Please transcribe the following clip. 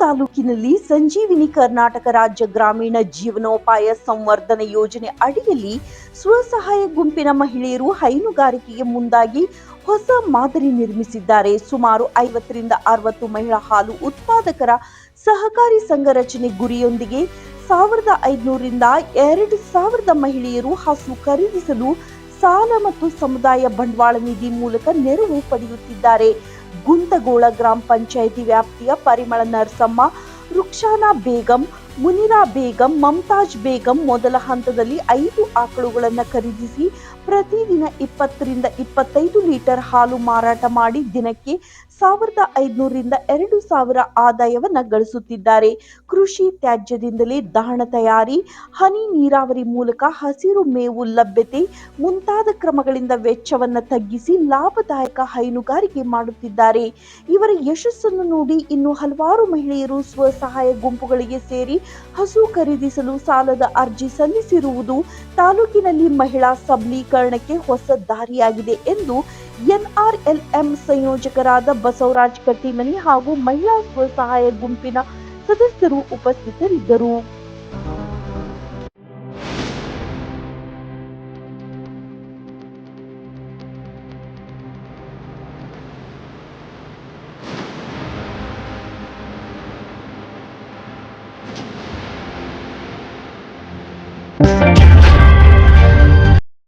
ತಾಲೂಕಿನಲ್ಲಿ ಸಂಜೀವಿನಿ ಕರ್ನಾಟಕ ರಾಜ್ಯ ಗ್ರಾಮೀಣ ಜೀವನೋಪಾಯ ಸಂವರ್ಧನೆ ಯೋಜನೆ ಅಡಿಯಲ್ಲಿ ಸ್ವಸಹಾಯ ಗುಂಪಿನ ಮಹಿಳೆಯರು ಹೈನುಗಾರಿಕೆಗೆ ಮುಂದಾಗಿ ಹೊಸ ಮಾದರಿ ನಿರ್ಮಿಸಿದ್ದಾರೆ. ಸುಮಾರು ಐವತ್ತರಿಂದ ಅರವತ್ತು ಮಹಿಳಾ ಹಾಲು ಉತ್ಪಾದಕರ ಸಹಕಾರಿ ಸಂಘ ರಚನೆ ಗುರಿಯೊಂದಿಗೆ ಸಾವಿರದ ಐದುನೂರಿಂದ ಎರಡು ಸಾವಿರದ ಮಹಿಳೆಯರು ಹಸು ಖರೀದಿಸಲು ಸಾಲ ಮತ್ತು ಸಮುದಾಯ ಬಂಡವಾಳ ನಿಧಿ ಮೂಲಕ ನೆರವು ಪಡೆಯುತ್ತಿದ್ದಾರೆ. ಗುಂತಗೋಳ ಗ್ರಾಮ ಪಂಚಾಯಿತಿ ವ್ಯಾಪ್ತಿಯ ಪರಿಮಳ ನರಸಮ್ಮ, ರುಕ್ಷಾನಾ ಬೇಗಂ, ಮುನಿರಾ ಬೇಗಂ, ಮಮತಾಜ್ ಬೇಗಂ ಮೊದಲ ಹಂತದಲ್ಲಿ ಐದು ಆಕಳುಗಳನ್ನು ಖರೀದಿಸಿ ಪ್ರತಿದಿನ ಇಪ್ಪತ್ತರಿಂದ ಇಪ್ಪತ್ತೈದು ಲೀಟರ್ ಹಾಲು ಮಾರಾಟ ಮಾಡಿ ದಿನಕ್ಕೆ ಸಾವಿರದ ಐದುನೂರರಿಂದ ಎರಡು ಸಾವಿರ ಆದಾಯವನ್ನು ಗಳಿಸುತ್ತಿದ್ದಾರೆ. ಕೃಷಿ ತ್ಯಾಜ್ಯದಿಂದಲೇ ದಹನ ತಯಾರಿ, ಹನಿ ನೀರಾವರಿ ಮೂಲಕ ಹಸಿರು ಮೇವು ಲಭ್ಯತೆ ಮುಂತಾದ ಕ್ರಮಗಳಿಂದ ವೆಚ್ಚವನ್ನು ತಗ್ಗಿಸಿ ಲಾಭದಾಯಕ ಹೈನುಗಾರಿಕೆ ಮಾಡುತ್ತಿದ್ದಾರೆ. ಇವರ ಯಶಸ್ಸನ್ನು ನೋಡಿ ಇನ್ನು ಹಲವಾರು ಮಹಿಳೆಯರು ಸ್ವಸಹಾಯ ಗುಂಪುಗಳಿಗೆ ಸೇರಿ ಹಸು ಖರೀದಿಸಲು ಸಾಲದ ಅರ್ಜಿ ಸಲ್ಲಿಸಿರುವುದು ತಾಲೂಕಿನಲ್ಲಿ ಮಹಿಳಾ ಸಬಲೀಕರಣಕ್ಕೆ ಹೊಸ ದಾರಿಯಾಗಿದೆ ಎಂದು ಎನ್ಆರ್ಎಲ್ಎಂ ಸಂಯೋಜಕರಾದ ಬಸವರಾಜ್ ಕಟ್ಟಿಮನಿ ಹಾಗೂ ಮಹಿಳಾ ಸ್ವಸಹಾಯ ಗುಂಪಿನ ಸದಸ್ಯರು ಉಪಸ್ಥಿತರಿದ್ದರು.